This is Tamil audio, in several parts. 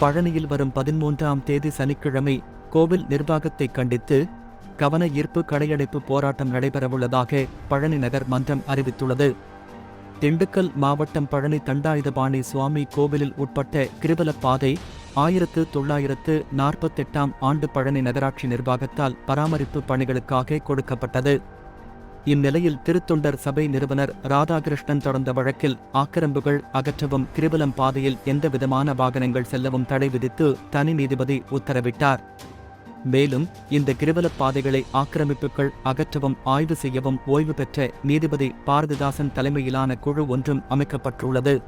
பழனியில் வரும் பதிமூன்றாம் தேதி சனிக்கிழமை கோவில் நிர்வாகத்தை கண்டித்து கவன ஈர்ப்பு கடையடைப்பு போராட்டம் நடைபெறவுள்ளதாக பழனி நகர் மன்றம் அறிவித்துள்ளது. திண்டுக்கல் மாவட்டம் பழனி தண்டாயுதபாணி சுவாமி கோவிலில் உட்பட்ட கிருபலப்பாதை ஆயிரத்து தொள்ளாயிரத்து நாற்பத்தெட்டாம் ஆண்டு பழனி நகராட்சி நிர்வாகத்தால் பராமரிப்பு பணிகளுக்காக கொடுக்கப்பட்டது. இந்நிலையில் திருத்தொண்டர் சபை நிறுவனர் ராதாகிருஷ்ணன் தொடர்ந்த வழக்கில் ஆக்கிரம்புகள் அகற்றவும் கிரிவலம் பாதையில் எந்தவிதமான வாகனங்கள் செல்லவும் தடை விதித்து தனி நீதிபதி உத்தரவிட்டார். மேலும் இந்த கிரிவலப் பாதைகளை ஆக்கிரமிப்புகள் அகற்றவும் ஆய்வு செய்யவும் ஓய்வு பெற்ற நீதிபதி பாரதிதாசன் தலைமையிலான குழு ஒன்றும் அமைக்கப்பட்டுள்ளது.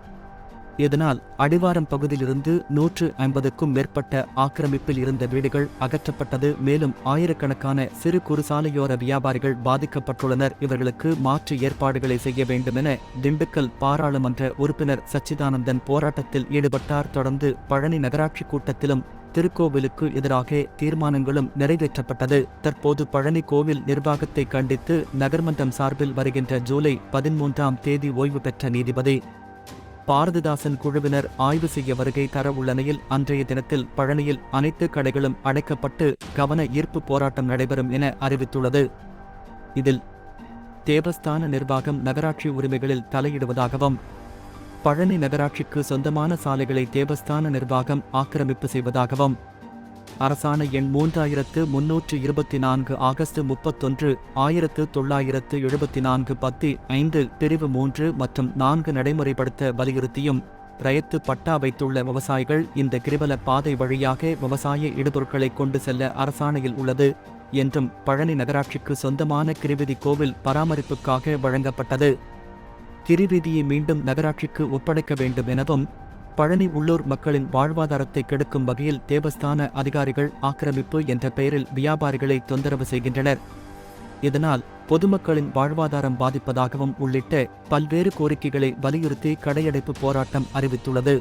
இதனால் அடிவாரம் பகுதியிலிருந்து நூற்று ஐம்பதுக்கும் மேற்பட்ட ஆக்கிரமிப்பில் இருந்த வீடுகள் அகற்றப்பட்டது. மேலும் ஆயிரக்கணக்கான சிறு குறு சாலையோர வியாபாரிகள் பாதிக்கப்பட்டுள்ளனர். இவர்களுக்கு மாற்று ஏற்பாடுகளை செய்ய வேண்டுமென திண்டுக்கல் பாராளுமன்ற உறுப்பினர் சச்சிதானந்தன் போராட்டத்தில் ஈடுபட்டார். தொடர்ந்து பழனி நகராட்சி கூட்டத்திலும் திருக்கோவிலுக்கு எதிராக தீர்மானங்களும் நிறைவேற்றப்பட்டது. தற்போது பழனி கோவில் நிர்வாகத்தை கண்டித்து நகர்மன்றம் சார்பில் வருகின்ற ஜூலை பதிமூன்றாம் தேதி ஓய்வு பெற்ற நீதிபதி பாரதிதாசன் குழுவினர் ஆய்வு செய்ய வருகை தர உள்ள நிலையில் அன்றைய தினத்தில் பழனியில் அனைத்து கடைகளும் அடைக்கப்பட்டு கவன ஈர்ப்பு போராட்டம் நடைபெறும் என அறிவித்துள்ளது. இதில் தேவஸ்தான நிர்வாகம் நகராட்சி உரிமைகளில் தலையிடுவதாகவும் பழனி நகராட்சிக்கு சொந்தமான சாலைகளை தேவஸ்தான நிர்வாகம் ஆக்கிரமிப்பு செய்வதாகவும் அரசாணை எண் மூன்றாயிரத்து முன்னூற்று இருபத்தி நான்கு ஆகஸ்ட் முப்பத்தொன்று ஆயிரத்து தொள்ளாயிரத்து எழுபத்தி நான்கு பத்து ஐந்து பிரிவு மூன்று மற்றும் நான்கு நடைமுறைப்படுத்த வலியுறுத்தியும் ரயத்து பட்டா வைத்துள்ள விவசாயிகள் இந்த கிரிவல பாதை வழியாக விவசாய இடுபொருட்களை கொண்டு செல்ல அரசாணையில் உள்ளது என்றும் பழனி நகராட்சிக்கு சொந்தமான கிரிவிதி கோவில் பராமரிப்புக்காக வழங்கப்பட்டது. கிரிவிதியை மீண்டும் நகராட்சிக்கு ஒப்படைக்க வேண்டும் எனவும் பழனி உள்ளூர் மக்களின் வாழ்வாதாரத்தை கெடுக்கும் வகையில் தேவஸ்தான அதிகாரிகள் ஆக்கிரமிப்பு என்ற பெயரில் வியாபாரிகளை தொந்தரவு செய்கின்றனர். இதனால் பொதுமக்களின் வாழ்வாதாரம் பாதிப்பதாகவும் உள்ளிட்ட பல்வேறு கோரிக்கைகளை வலியுறுத்தி கடையடைப்பு போராட்டம் அறிவித்துள்ளது.